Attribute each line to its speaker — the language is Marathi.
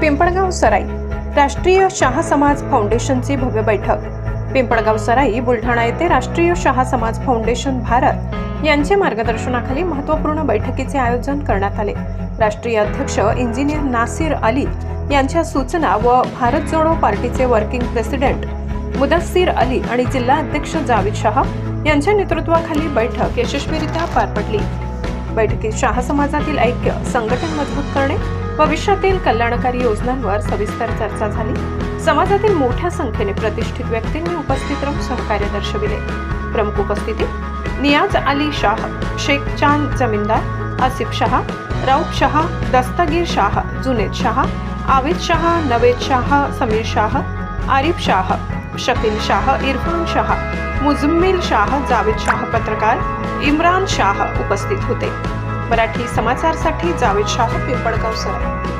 Speaker 1: पिंपळगाव सराई राष्ट्रीय शाह समाज फाउंडेशनची भव्य बैठक. पिंपळगाव सराई बुलढाणा येथे राष्ट्रीय शाह समाज फाउंडेशन भारत यांचे मार्गदर्शनाखाली महत्त्वपूर्ण बैठकीचे आयोजन करण्यात आले. राष्ट्रीय अध्यक्ष इंजिनियर नासिर अली यांच्या सूचना व भारत जोडो पार्टीचे वर्किंग प्रेसिडेंट मुदस्सीर अली आणि जिल्हा अध्यक्ष जावेद शाह यांच्या नेतृत्वाखाली बैठक यशस्वीरित्या पार पडली. बैठकीत शाह समाजातील ऐक्य संघटन मजबूत करणे भविष्यातील कल्याणकारी योजनांवर सविस्तर चर्चा झाली. समाजातील मोठ्या संख्येने प्रतिष्ठित व्यक्तींनी उपस्थित राहून सहकार्य दर्शविले. प्रमुख उपस्थिती नियाज अली शाह शेख चांद जमीनदार आसिफ शाह रऊफ शाह दस्तगीर शाह जुनेद शाह आवेद शाह नवेद शाह समीर शाह आरिफ शाह शकील शाह इरफान शाह मुजम्मिल शाह जावेद शाह पत्रकार इम्रान शाह उपस्थित होते. मराठी समाचारसाठी जावेद शाह पिंपळगाव सराय